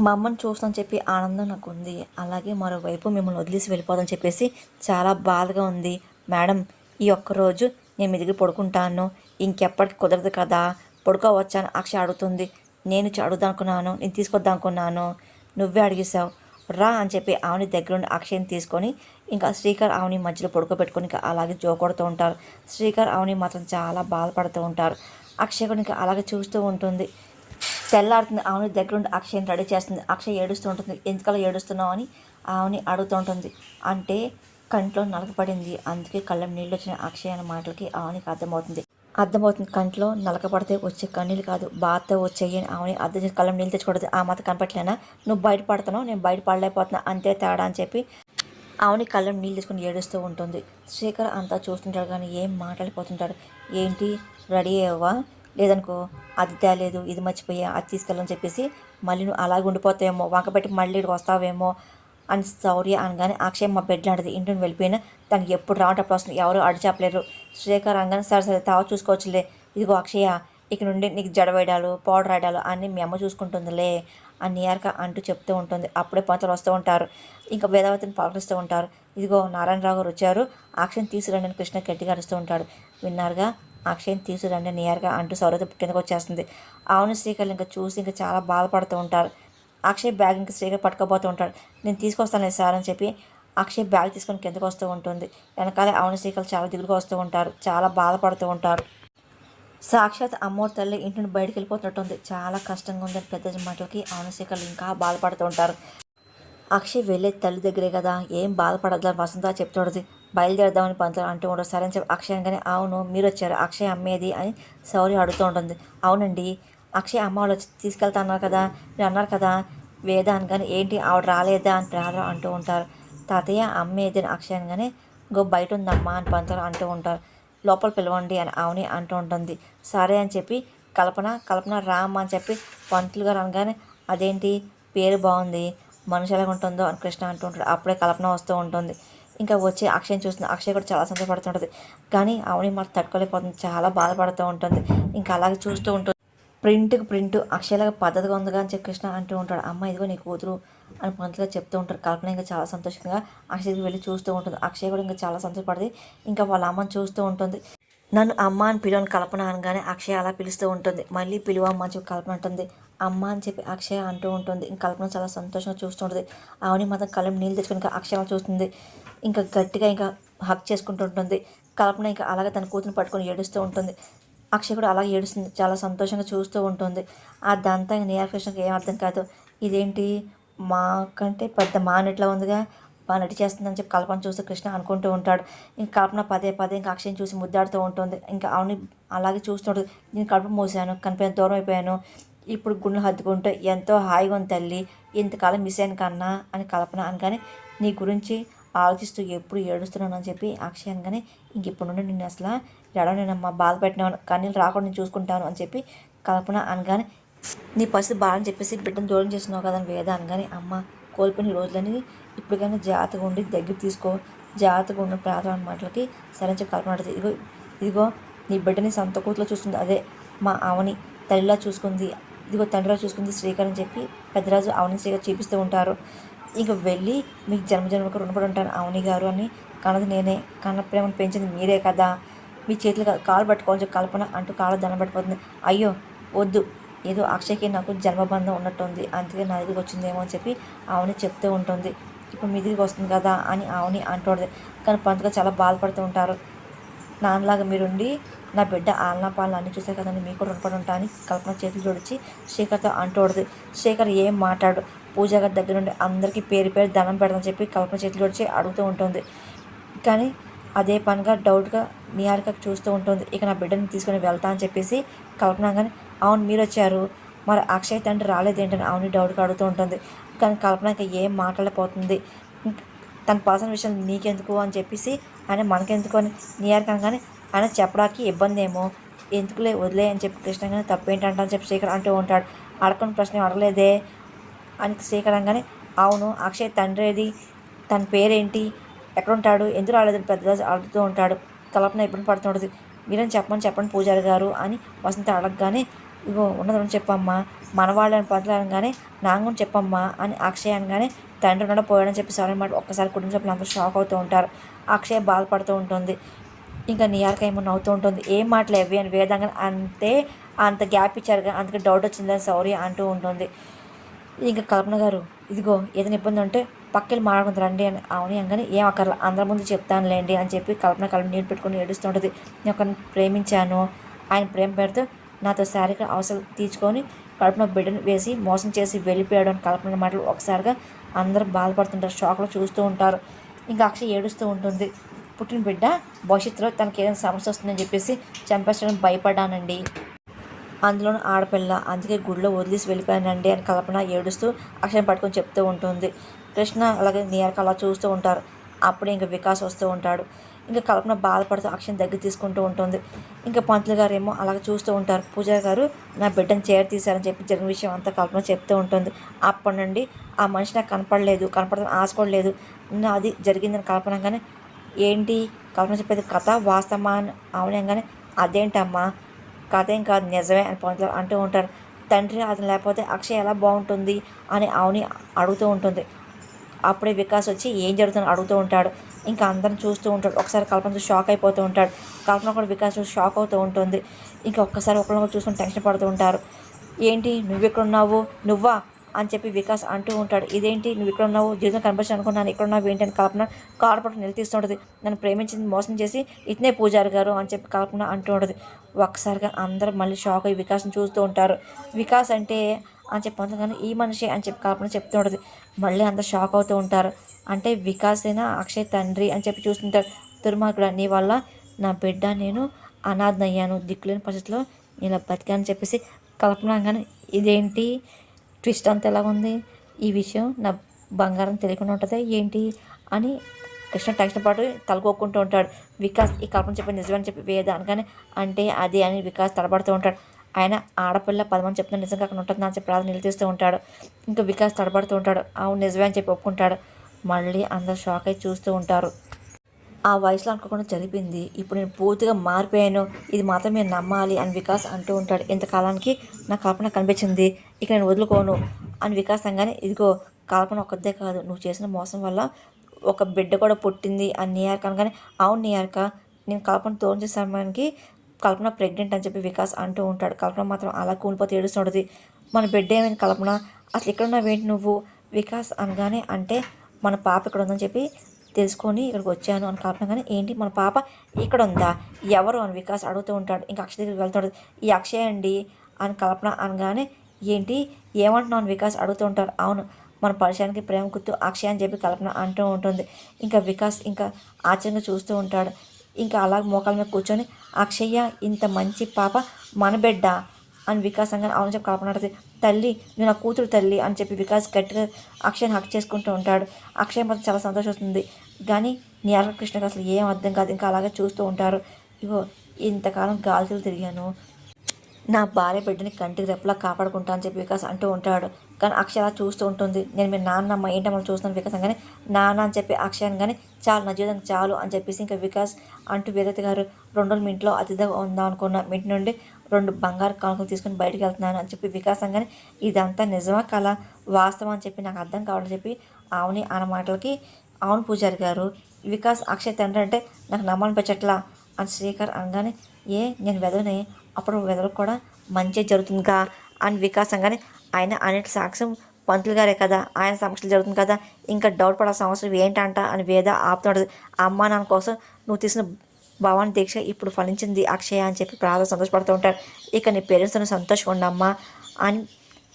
మా అమ్మని చూస్తాను చెప్పి ఆనందం నాకు ఉంది. అలాగే మరోవైపు మిమ్మల్ని వదిలేసి వెళ్ళిపోదని చెప్పేసి చాలా బాధగా ఉంది. మేడం ఈ ఒక్క రోజు నేను మీ దగ్గర పడుకుంటాను. ఇంకెప్పటికి కుదరదు కదా. పడుకోవచ్చాను అక్షయ అడుగుతుంది. నేను చ- అడుగుదాం అనుకున్నాను. నేను తీసుకొద్దాం అనుకున్నాను. నువ్వే అడిగేశావు. రా అని చెప్పి ఆవుని దగ్గరుండి అక్షయ్ని తీసుకొని ఇంకా శ్రీకర్ ఆవుని మధ్యలో పడుకోబెట్టుకొని ఇంకా అలాగే జోకొడుతూ ఉంటారు. శ్రీకర్ ఆవుని మాత్రం చాలా బాధపడుతూ ఉంటారు. అక్షయ్ కూడా ఇంకా అలాగే చూస్తూ ఉంటుంది. తెల్లారుతుంది. ఆవుని దగ్గరుండి అక్షయ్ని రెడీ చేస్తుంది. అక్షయ్ ఏడుస్తూ ఉంటుంది. ఎందుకలా ఏడుస్తున్నావు అని ఆమెని అడుగుతూ ఉంటుంది. అంటే కంట్లో నలకపడింది అందుకే కళ్ళం నీళ్ళు వచ్చిన అక్షయ్ అనే మాటలకి ఆవునికి అర్థమవుతుంది. అర్థమవుతుంది. కంట్లో నలకపడితే వచ్చే కన్నీళ్ళు కాదు. బాధతో వచ్చేయి అని ఆమెని అర్థం చేసి కళ్ళం నీళ్ళు తెచ్చుకూడదు ఆ మాత్రం కనపట్లేనా? నువ్వు బయటపడుతున్నావు నేను బయటపడలేకపోతున్నా అంతే తేడా అని చెప్పి ఆమెని కళ్ళం నీళ్ళు తీసుకుని ఏడుస్తూ ఉంటుంది. శ్రీకర్ అంతా చూస్తుంటాడు కానీ ఏం మాట్లాడిపోతుంటాడు? ఏంటి? రెడీ అయ్యావా? లేదనుకో అది తేలేదు ఇది మర్చిపోయా అది తీసుకెళ్ళని చెప్పేసి మళ్ళీ నువ్వు అలాగే ఉండిపోతావేమో వంకపెట్టి మళ్ళీ ఇక్కడికి వస్తావేమో అని సౌర్య అనగానే అక్షయ్ మా బెడ్ లాంటిది ఇంటిని వెళ్ళిపోయినా తనకి ఎప్పుడు రావటప్పుడు వస్తుంది ఎవరు అడిచేపలేరు చెప్పలేరు. శ్రీకర్ అనగానే సరే సరే తావ చూసుకోవచ్చులే. ఇదిగో అక్షయ ఇక నుండి నీకు జడవేయడాలు పౌడర్ వేయడాలు అన్నీ మీ అమ్మ చూసుకుంటుందిలే అని నియర్గా అంటూ చెప్తూ ఉంటుంది. అప్పుడే పంతలు వస్తూ ఉంటారు. ఇంకా వేదావతిని పలకరిస్తూ ఉంటారు. ఇదిగో నారాయణరావు గారు వచ్చారు. అక్షయం తీసుకురండి అని కృష్ణ గట్టిగా అరుస్తూ ఉంటాడు. విన్నారుగా? అక్షయ్ని తీసుకురండి నియర్గా అంటూ సౌరత కిందకు వచ్చేస్తుంది. అవును శ్రీకర్ ఇంకా చూసి ఇంకా చాలా బాధపడుతూ ఉంటారు అక్షయ్ బ్యాగ్ ఇంకా శ్రీకర్ పట్టుకోబోతూ ఉంటాడు. నేను తీసుకొస్తాను సార్ అని చెప్పి అక్షయ్ బ్యాగ్ తీసుకొని కిందకు వస్తూ ఉంటుంది. వెనకాలే అవును శ్రీకర్ చాలా దిగులుగా వస్తూ ఉంటారు చాలా బాధపడుతూ ఉంటారు సాక్షాత్ అమ్మోరు తల్లి ఇంటి నుండి బయటకు వెళ్ళిపోతున్నట్టుంది. చాలా కష్టంగా ఉందని పెద్ద మాటలకి అవునశేఖర్లు ఇంకా బాధపడుతూ ఉంటారు. అక్షయ్ వెళ్ళే తల్లి దగ్గరే కదా. ఏం బాధపడద్దని వసంత చెప్తుండదు బయలుదేరదామని పంతులు అంటూ ఉండరు సరే అని చెప్పి అక్షయ్ అనగానే అవును మీరు వచ్చారు అక్షయ్ అమ్మేది అని సౌరి అడుగుతూ ఉంటుంది. అవునండి అక్షయ్ అమ్మ వాళ్ళు వచ్చి తీసుకెళ్తా అన్నారు కదా మీరు అన్నారు కదా వేద అనగానే ఏంటి ఆవిడ రాలేదా అని ప్రాధ అంటూ ఉంటారు. తాతయ్య అమ్మేది అని అక్షయ్ అనగానే గో బయట ఉందమ్మా అని పంతులు అంటూ ఉంటారు. లోపల పిలవండి అని అవుని అంటూ ఉంటుంది. సరే అని చెప్పి కల్పన కల్పన రామ్ అని చెప్పి పంతులు గారు అనగానే అదేంటి పేరు బాగుంది మనిషి ఎలా ఉంటుందో అని కృష్ణ అంటూ ఉంటాడు. అప్పుడే కల్పన వస్తూ ఉంటుంది. ఇంకా వచ్చి అక్షయ్ చూస్తుంది. అక్షయ్ కూడా చాలా సంతోషపడుతుంటుంది. కానీ అవుని మాట తట్టుకోలేకపోతుంది. చాలా బాధపడుతూ ఉంటుంది. ఇంకా అలాగే చూస్తూ ఉంటుంది. ప్రింట్కి ప్రింట్ అక్షయలాగా పద్ధతిగా ఉందిగా అని చెప్పి కృష్ణ అంటూ ఉంటాడు. అమ్మ ఇదిగో నీ కూతురు అని పంతులుగా చెప్తూ ఉంటారు. కల్పన ఇంకా చాలా సంతోషంగా అక్షయ్కి వెళ్ళి చూస్తూ ఉంటుంది. అక్షయ్ కూడా ఇంకా చాలా సంతోషపడింది ఇంకా వాళ్ళ అమ్మని చూస్తూ ఉంటుంది. నన్ను అమ్మ అని పిలవని కల్పన అనగానే అక్షయ అలా పిలుస్తూ ఉంటుంది. మళ్ళీ పిలువమ్మ అమ్మ చెప్పి కల్పన ఉంటుంది అమ్మ అని చెప్పి అక్షయ అంటూ ఉంటుంది. ఇంకా కల్పన చాలా సంతోషంగా చూస్తుంటుంది ఆవిని మాత్రం కళ్ళం నీళ్ళు తెచ్చుకొని ఇంకా అక్షయ చూస్తుంది. ఇంకా గట్టిగా ఇంకా హక్ చేసుకుంటూ ఉంటుంది. కల్పన ఇంకా అలాగే తన కూతురు పట్టుకొని ఏడుస్తూ ఉంటుంది. అక్షయ్ కూడా అలాగే ఏడుస్తుంది. చాలా సంతోషంగా చూస్తూ ఉంటుంది. అదంతా ఇంకా నీలకృష్ణకి ఏం అర్థం కాదు. ఇదేంటి? మా కంటే పెద్ద మానెట్లా ఉందిగా? బాగా నటి చేస్తుందని చెప్పి కల్పన చూస్తే కృష్ణ అనుకుంటూ ఉంటాడు. ఇంకా కల్పన పదే పదే ఇంకా అక్షయం చూసి ముద్దాడుతూ ఉంటుంది. ఇంకా అవుని అలాగే చూస్తుంటుంది నేను కడుపు మూసాను కనిపోయిన దూరం అయిపోయాను. ఇప్పుడు గుండెలు హత్తుకుంటూ ఎంతో హాయిగా ఉంది తల్లి. ఇంతకాలం మిస్ అయ్యాను కన్నా అని కల్పన అనగానే నీ గురించి ఆలోచిస్తూ ఎప్పుడు ఏడుస్తున్నాను అని చెప్పి అక్షయ్ అనగానే ఇంక ఇప్పుడు నుండి నేను అసలు ఎడవనేనమ్మా బాధ పెట్టినాను కన్నీళ్ళు రాకుండా నేను చూసుకుంటాను అని చెప్పి కల్పన అనగానే నీ పరిస్థితి బాగాని చెప్పేసి బిడ్డను దూరం చేసినావు కదా అని వేద అనగానే అమ్మ కోల్పోయిన రోజులని ఇప్పటికైనా జాగ్రత్తగా ఉండి దగ్గర తీసుకో జాగ్రత్తగా ఉన్న ప్రార్థన మాటలకి సరే కల్పన ఇదిగో ఇదిగో నీ బిడ్డని సొంత కూతులో చూస్తుంది. అదే మా అవని తల్లిలా చూసుకుంది. ఇదిగో తండ్రిలో చూసుకుంది శ్రీకర్ అని చెప్పి పెద్దరాజు అవని శ్రీకర్ చూపిస్తూ ఉంటారు. ఇంక వెళ్ళి మీకు జన్మజన్మకు రుణపడి ఉంటాను అవని గారు అని కన్నది నేనే. కన్న ప్రేమను పెంచింది మీరే కదా. మీ చేతులు కాలు పట్టుకోవాల్సి కల్పన అంటూ కాళ్ళు దండం పడిపోతుంది అయ్యో వద్దు. ఏదో అక్షయ్కి నాకు జన్మబంధం ఉన్నట్టుంది. అందుకే నా దగ్గరికి వచ్చిందేమో అని చెప్పి ఆవుని చెప్తూ ఉంటుంది. ఇప్పుడు మీ దగ్గరికి వస్తుంది కదా అని ఆవుని అంటుంది కానీ పంతుగా చాలా బాధపడుతూ ఉంటారు. నాన్నలాగా మీరుండి నా బిడ్డ ఆలనా పాలన అన్ని చూసే కదండి మీకు కూడా రుణపడి ఉంటాను కల్పన చేతులు జోడించి శేఖర్తో అంటూడదు శేఖర్ ఏం మాట్లాడు? పూజ గారి దగ్గర నుండి అందరికీ పేరు పేరు దండం పెడదని చెప్పి కల్పన చేతులు జోడించి అడుగుతూ ఉంటుంది. కానీ అదే పనిగా డౌట్గా నిహారిక చూస్తూ ఉంటుంది. ఇక నా బిడ్డని తీసుకొని వెళ్తా అని చెప్పేసి కల్పన కానీ అవును మీరు వచ్చారు మరి అక్షయ్ తండ్రి రాలేదేంటని అవును డౌట్గా అడుగుతూ ఉంటుంది. కానీ కల్పన ఇంకా ఏం మాట్లాడలేకపోతుంది. తన పర్సనల్ విషయం నీకెందుకు అని చెప్పేసి ఆయన మనకెందుకు అని కానీ ఆయన చెప్పడానికి ఇబ్బంది ఏమో ఎందుకులే వదిలే అని చెప్పి కృష్ణ కానీ తప్పేంటంట అని చెప్పి శ్రీకర్ అంటూ ఉంటాడు. అడగని ప్రశ్న అడగలేదే అని శేఖర్ అనగానే అవును అక్షయ్ తండ్రి తన పేరేంటి ఎక్కడుంటాడు ఎందుకు రాలేదు పెద్దరాజు అడుగుతూ ఉంటాడు. కలపన ఇబ్బంది పడుతుంటుంది. మీరని చెప్పమని చెప్పండి పూజారి గారు అని వసంత అడగగానే ఇగో ఉన్నది ఉన్నది చెప్పమ్మా మనవాళ్ళని పంతులు కానీ కూడా చెప్పమ్మా అని అక్షయ్ అనగానే తండ్రి ఉన్నాడో పోయాడని చెప్పి సారీ మాట ఒక్కసారి కుటుంబ సభ్యులు అందరూ షాక్ అవుతూ ఉంటారు. అక్షయ్ బాధపడుతూ ఉంటుంది. ఇంకా నియార్క ఏమో నవ్వుతూ ఉంటుంది? ఏం మాటలు ఎవి అని వేదంగా అంతే అంత గ్యాప్ ఇచ్చారు కానీ అందుకే డౌట్ వచ్చిందని సౌరీ అంటూ ఉంటుంది. ఇంకా కల్పన గారు ఇదిగో ఏదైనా ఇబ్బంది ఉంటే పక్కకి మాట్లాడుకుంది రండి అని అవుని అనగానే ఏం అక్కర్లా అందరి ముందు చెప్తానులేండి అని చెప్పి కల్పన కల్పన నీళ్ళు పెట్టుకుని ఏడుస్తుంటుంది నేను ఒకరిని ప్రేమించాను. ఆయన ప్రేమ పెడుతూ నాతో శారీరక అవసరం తీర్చుకొని కడుపున బిడ్డను వేసి మోసం చేసి వెళ్ళిపోయాడు అని కల్పన మాటలు ఒకసారిగా అందరూ బాధపడుతుంటారు. షాక్లో చూస్తూ ఉంటారు. ఇంకా అక్షయ్ ఏడుస్తూ ఉంటుంది. పుట్టిన బిడ్డ భవిష్యత్తులో తనకి ఏదైనా సమస్య వస్తుందని చెప్పేసి చంపేసడం భయపడ్డానండి. అందులోని ఆడపిల్ల. అందుకే గుడిలో వదిలేసి వెళ్ళిపోయానండి అని కల్పన ఏడుస్తూ అక్షయం పట్టుకొని చెప్తూ ఉంటుంది. కృష్ణ అలాగే నియర్క అలా చూస్తూ ఉంటారు. అప్పుడే ఇంకా వికాస్ వస్తూ ఉంటాడు. ఇంకా కల్పన బాధపడుతూ అక్షయం దగ్గర తీసుకుంటూ ఉంటుంది. ఇంకా పంతులు గారు ఏమో అలాగ చూస్తూ ఉంటారు. పూజారి గారు నా బిడ్డను చేర తీశారని చెప్పి జరిగిన విషయం అంతా కల్పన చెప్తూ ఉంటుంది. అప్పటి నుండి ఆ మనిషి నాకు కనపడలేదు. కనపడదని ఆశ కూడా లేదు. నా అది జరిగిందని కల్పనగానే ఏంటి? కల్పన చెప్పేది కథ వాస్తవమా అని అవునంగానే అదేంటమ్మా? కథ ఏం కాదు నిజమే అని పంతులు అంటూ ఉంటారు. తండ్రి అతను లేకపోతే అక్షయ్ ఎలా బాగుంటుంది? అని అవుని అడుగుతూ ఉంటుంది. అప్పుడే వికాస్ వచ్చి ఏం జరుగుతుందో అడుగుతూ ఉంటాడు. ఇంకా అందరం చూస్తూ ఉంటాడు. ఒకసారి కల్పన చూసి షాక్ అయిపోతూ ఉంటాడు. కల్పన కూడా వికాస్ చూసి షాక్ అవుతూ ఉంటుంది. ఇంకా ఒక్కసారి ఒకరినొకరు చూసుకొని టెన్షన్ పడుతూ ఉంటారు. ఏంటి? నువ్వు ఇక్కడ ఉన్నావు నువ్వా? అని చెప్పి వికాస్ అంటూ ఉంటాడు. ఇదేంటి? నువ్వు ఇక్కడ ఉన్నావు జీవితం కనిపించాను అనుకున్నాను. ఇక్కడ ఉన్నావు ఏంటి? అని కల్పన కారు పట్టు నిలదీస్తుంటుంది నన్ను ప్రేమించింది మోసం చేసి ఇతనే పూజారి గారు అని చెప్పి కల్పన అంటూ ఉంటుంది. ఒక్కసారిగా అందరూ మళ్ళీ షాక్ అయ్యి వికాస్ని చూస్తూ ఉంటారు. వికాస్ అంటే అని చెప్పి కానీ ఈ మనిషి అని చెప్పి కల్పన చెప్తూ ఉంటుంది. మళ్ళీ అందరు షాక్ అవుతూ ఉంటారు. అంటే వికాసేనా అక్షయ్ తండ్రి అని చెప్పి చూస్తుంటారు. దుర్మార్గుడు నీ వల్ల నా బిడ్డ నేను అనాథనయ్యాను. దిక్కులేని పరిస్థితిలో నేను ఇలా బతికానని చెప్పేసి కల్పన కానీ ఇదేంటి ట్విస్ట్ అంత ఎలా ఉంది? ఈ విషయం నా బంగారం తెలియకుండా ఉంటుంది ఏంటి? అని కృష్ణ టెన్షన్ పాటు తలకొక్కుంటూ ఉంటాడు. వికాస్ ఈ కల్పన చెప్పి నిజమని చెప్పి వేద అనగానే అంటే అది అని వికాస్ తడబడుతూ ఉంటాడు. ఆయన ఆడపిల్ల పదమని చెప్తున్నా నిజంగా అక్కడ ఉంటుందా అని చెప్పి రాజు నిలదీస్తూ ఉంటాడు. ఇంకా వికాస్ తడబడుతూ ఉంటాడు. అవును నిజమే అని చెప్పి ఒప్పుకుంటాడు. మళ్ళీ అందరు షాక్ అయి చూస్తూ ఉంటారు. ఆ వయసులో అనుకోకుండా చదివింది ఇప్పుడు నేను పూర్తిగా మారిపోయాను. ఇది మాత్రం నేను నమ్మాలి అని వికాస్ అంటూ ఉంటాడు. ఇంతకాలానికి నా కల్పన కనిపించింది. ఇక నేను వదులుకోను అని వికాస్ అనగానే ఇదిగో కల్పన ఒక్కదే కాదు. నువ్వు చేసిన మోసం వల్ల ఒక బిడ్డ కూడా పుట్టింది అని నియార్క అనగానే అవును నియార్క నేను కల్పన తోడు చేసే సమయానికి కల్పన ప్రెగ్నెంట్ అని చెప్పి వికాస్ అంటూ ఉంటాడు. కల్పన మాత్రం అలా కూలిపోతే ఏడుస్తుంటుంది. మన బిడ్డ ఏమైంది కల్పన? అసలు ఇక్కడ ఉన్నావేంటి నువ్వు? వికాస్ అనగానే అంటే మన పాప ఇక్కడ ఉందని చెప్పి తెలుసుకొని ఇక్కడికి వచ్చాను అని కల్పన కానీ ఏంటి మన పాప ఇక్కడ ఉందా? ఎవరు? అని వికాస్ అడుగుతూ ఉంటాడు. ఇంకా అక్షయ్ దగ్గరికి వెళ్తాడు. ఈ అక్షయ్ అండి అని కల్పన అనగానే ఏంటి? ఏమంటున్నాను వికాస్ అడుగుతూ ఉంటారు అవును మన పరిచయానికి ప్రేమ గుర్తు అక్షయ్ అని చెప్పి కల్పన అంటూ ఉంటుంది. ఇంకా వికాస్ ఇంకా ఆశ్చర్యంగా చూస్తూ ఉంటాడు. ఇంకా అలా మోకాల మీద కూర్చొని అక్షయ్య ఇంత మంచి పాప మన బిడ్డ అని వికాస్ అనగానే అవును చెప్పి కల్పన తల్లి నువ్వు నా కూతురు తల్లి అని చెప్పి వికాస్ గట్టిగా అక్షయ్ని హక్ చేసుకుంటూ ఉంటాడు. అక్షయ్ మాత్రం చాలా సంతోషం వస్తుంది కానీ నీ కృష్ణకి అసలు ఏం అర్థం కాదు ఇంకా అలాగే చూస్తూ ఉంటారు. ఇగో ఇంతకాలం గాలితులు తిరిగాను. నా భార్య బిడ్డని కంటికి రెప్పలా కాపాడుకుంటా అని చెప్పి వికాస్ అంటూ ఉంటాడు. కానీ అక్షర చూస్తూ ఉంటుంది. నేను మీ నాన్నమ్మ ఏంటమ్మా చూస్తున్నాను వికాస్ కానీ నాన్న అని చెప్పి అక్షయాన్ని కానీ చాలు నా జీవితం చాలు అని చెప్పేసి ఇంకా వికాస్ అంటూ వేదత గారు రెండు రోజులు మీ ఇంట్లో అతిథిగా ఉందాం అనుకున్న మీ ఇంటి నుండి రెండు బంగారు కానుకలు తీసుకుని బయటకు వెళ్తున్నాను అని చెప్పి వికాస్ కానీ ఇదంతా నిజమా కళ? వాస్తవం అని చెప్పి నాకు అర్థం కావాలని చెప్పి ఆవుని అన్న మాటలకి అవును పూజారి గారు వికాస్ అక్షయ్ తండ్రి అంటే నాకు నమ్మనిపించట్లా అని శ్రీకర్ అనగానే ఏ నేను వెదవని అప్పుడు వెదవకు కూడా మంచి జరుగుతుందిగా అని వికాసంగానే ఆయన అన్నిటి సాక్ష్యం పంతులు గారే కదా ఆయన సమక్షలు జరుగుతుంది కదా. ఇంకా డౌట్ పడాల్సిన అవసరం ఏంటంట అని వేద ఆపుతున్నాడు అమ్మా నాన్న కోసం నువ్వు తీసిన భవాన్ దీక్ష ఇప్పుడు ఫలించింది అక్షయ అని చెప్పి ప్రార్థన సంతోషపడుతూ ఉంటారు. ఇక నీ పేరెంట్స్తో సంతోషం ఉండమ్మా అని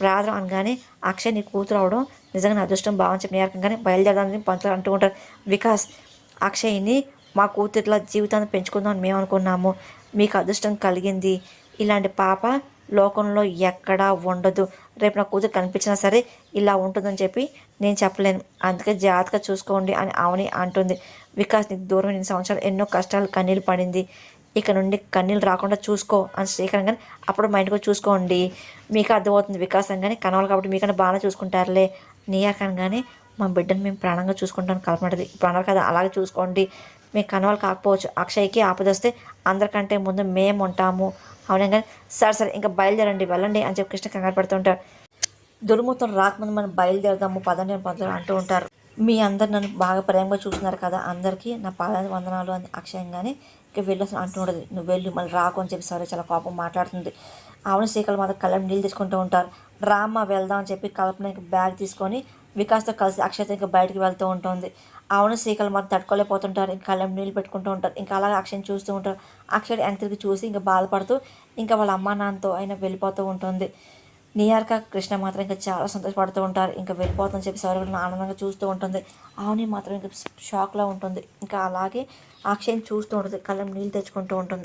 ప్రార్థన అనగానే అక్షయ్ నీ కూతురు అవడం నిజంగా నా అదృష్టం భావం చెప్పిన రకంగానే బయలుదేరడానికి పంతులు అంటూ ఉంటారు. వికాస్ అక్షయ్ని మా కూతుర్ల జీవితాన్ని పెంచుకుందామని మేము అనుకున్నాము. మీకు అదృష్టం కలిగింది. ఇలాంటి పాప లోకంలో ఎక్కడా ఉండదు. రేపు నా కూతురు కనిపించినా సరే ఇలా ఉంటుందని చెప్పి నేను చెప్పలేను. అందుకే జాగ్రత్తగా చూసుకోండి అని అవని అంటుంది. వికాస్ నీకు దూరం ఎన్ని సంవత్సరాలు ఎన్నో కష్టాలు కన్నీళ్ళు పడింది. ఇక నుండి కన్నీళ్ళు రాకుండా చూసుకో అని శ్రీకరణ్ కానీ అప్పుడు మా ఇంటికి చూసుకోండి. మీకు అర్థమవుతుంది వికాసం కానీ కనవాలి కాబట్టి మీకన్నా బాగానే చూసుకుంటారులే. నీయాకని కానీ మా బిడ్డను మేము ప్రాణంగా చూసుకుంటాను కలపంటది ఇప్పుడు అన్నారు కదా అలాగే చూసుకోండి. మీకు కనవాలి కాకపోవచ్చు. అక్షయ్కి ఆపదొస్తే అందరికంటే ముందు మేము ఉంటాము. అవునంగా. కానీ సరే సరే ఇంకా బయలుదేరండి వెళ్ళండి అని చెప్పి కృష్ణ కంగారు పడుతుంటారు దుర్మూర్తం రాకముందు మనం బయలుదేరదాము పదండి అని అంటూ ఉంటారు. మీ అందరు నన్ను బాగా ప్రేమగా చూస్తున్నారు కదా అందరికీ నా పాదాది వందనాలు అని అక్షయంగానే ఇక వెళ్ళి అంటూ ఉండదు నువ్వు వెళ్ళి మళ్ళీ రాకు అని చెప్పి సరే చాలా కోపం మాట్లాడుతుంది. ఆవిడ సీకలు మాత్రం కళ్ళం నీళ్ళు తీసుకుంటూ ఉంటారు. రామ్మ వెళ్దాం అని చెప్పి కల్పన బ్యాగ్ తీసుకొని వికాస్తో కలిసి అక్షయత ఇంకా బయటికి వెళ్తూ ఉంటుంది. అవును సీకలు మాత్రం తట్టుకోలేకపోతుంటారు. ఇంకా కళ్ళం నీళ్ళు పెట్టుకుంటూ ఉంటారు. ఇంకా అలాగే అక్షయం చూస్తూ ఉంటారు. అక్షయ్ వెనక్కి తిరిగి చూసి ఇంకా బాధపడుతూ ఇంకా వాళ్ళ అమ్మా నాన్నతో అయినా వెళ్ళిపోతూ ఉంటుంది. నియార్క కృష్ణ మాత్రం ఇంకా చాలా సంతోషపడుతూ ఉంటారు. ఇంకా వెళ్ళిపోతుందని చెప్పి సౌర్య ఆనందంగా చూస్తూ ఉంటుంది. ఆవుని మాత్రం ఇంకా షాక్లో ఉంటుంది. ఇంకా అలాగే అక్షయ్ చూస్తూ ఉంటుంది. కళ్ళం నీళ్ళు తెచ్చుకుంటూ ఉంటుంది.